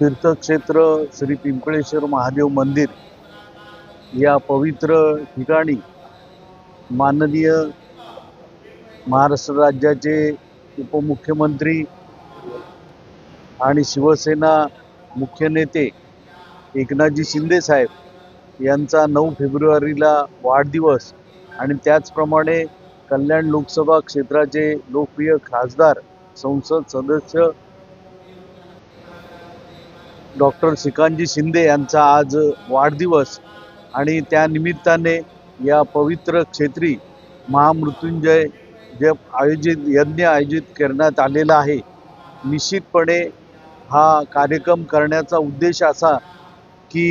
तीर्थक्षेत्र श्री पिंपळेश्वर महादेव मंदिर या पवित्र ठिकाणी माननीय महाराष्ट्र राज्याचे उपमुख्यमंत्री आणि शिवसेना मुख्य नेते एकनाथजी शिंदे साहेब यांचा नऊ फेब्रुवारीला वाढदिवस आणि त्याचप्रमाणे कल्याण लोकसभा क्षेत्राचे लोकप्रिय खासदार संसद सदस्य डॉक्टर श्रीकांतजी शिंदे यांचा आज वाढदिवस आणि त्यानिमित्ताने या पवित्र क्षेत्री महामृत्युंजय जे आयोजित यज्ञ आयोजित करण्यात आलेला आहे. निश्चितपणे हा कार्यक्रम करण्याचा उद्देश असा की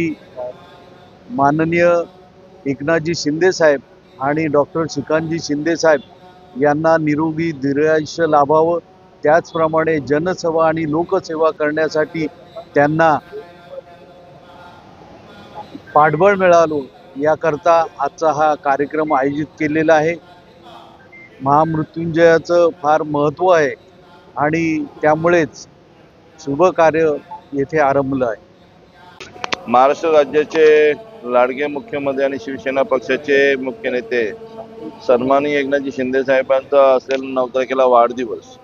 माननीय एकनाथजी शिंदे साहेब आणि डॉक्टर श्रीकांतजी शिंदे साहेब यांना निरोगी दीर्घायुष्य लाभावं. त्याचप्रमाणे जनसेवा आणि लोकसेवा करण्यासाठी त्यांना पाठबळ मिळालो. याकरता आजचा हा कार्यक्रम आयोजित केलेला आहे. महामृत्युंजयाचं फार महत्त्व आहे आणि त्यामुळेच शुभ कार्य येथे आरंभलं आहे. महाराष्ट्र राज्याचे लाडके मुख्यमंत्री आणि शिवसेना पक्षाचे मुख्य नेते सन्मानी एकनाथजी शिंदे साहेबांचा असलेला नऊ तारखेला वाढदिवस.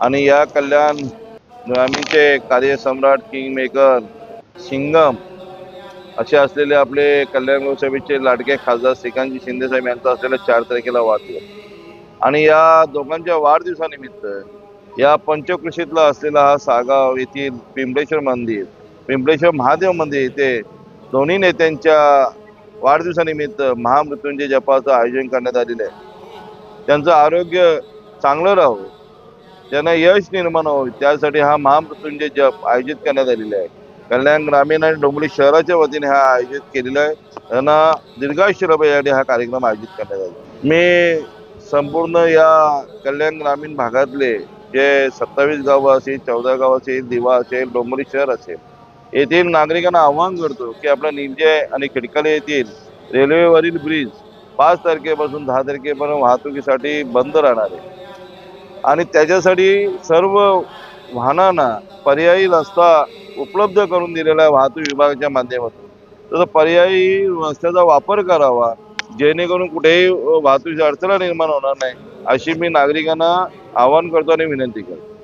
आणि या कल्याण ग्रामीणचे कार्यसम्राट किंग मेकर सिंगम असे असलेले आपले कल्याण लोकसभेचे लाडके खासदार श्रीकांतजी शिंदे साहेब यांचा असलेला चार तारखेला वाढदिवस. आणि या दोघांच्या वाढदिवसानिमित्त या पंचकृषीतला असलेला हा सागाव येथील पिंपळेश्वर मंदिर पिंपळेश्वर महादेव मंदिर येथे दोन्ही नेत्यांच्या वाढदिवसानिमित्त महामृत्युंजय जपाचं आयोजन करण्यात आलेलं आहे. त्यांचं आरोग्य चांगलं राहो. त्यांना यश निर्माण व्हावं. त्यासाठी हा महामृत्युंजय जप आयोजित करण्यात आलेला आहे. कल्याण ग्रामीण आणि डोंबिवली शहराच्या वतीने हा आयोजित केलेला आहे. त्यांना दीर्घायुष्य यासाठी हा कार्यक्रम आयोजित करण्यात आला. मी संपूर्ण या कल्याण ग्रामीण भागातले जे सत्तावीस गावं असेल चौदा गाव असेल दिवा असेल डोंबरी शहर असेल येथील नागरिकांना आवाहन करतो की आपल्या निमजे आणि खिडकाले येथील रेल्वेवरील ब्रिज पाच तारखेपासून दहा तारखेपर्यंत वाहतुकीसाठी बंद राहणार आहे. आणि त्याच्यासाठी सर्व वाहनांना पर्यायी रस्ता उपलब्ध करून दिलेला आहे वाहतूक विभागाच्या माध्यमातून. तसं पर्यायी रस्त्याचा वापर करावा जेणेकरून कुठेही वाहतुकीची अडचण निर्माण होणार नाही अशी मी नागरिकांना आवाहन करतो आणि विनंती करतो.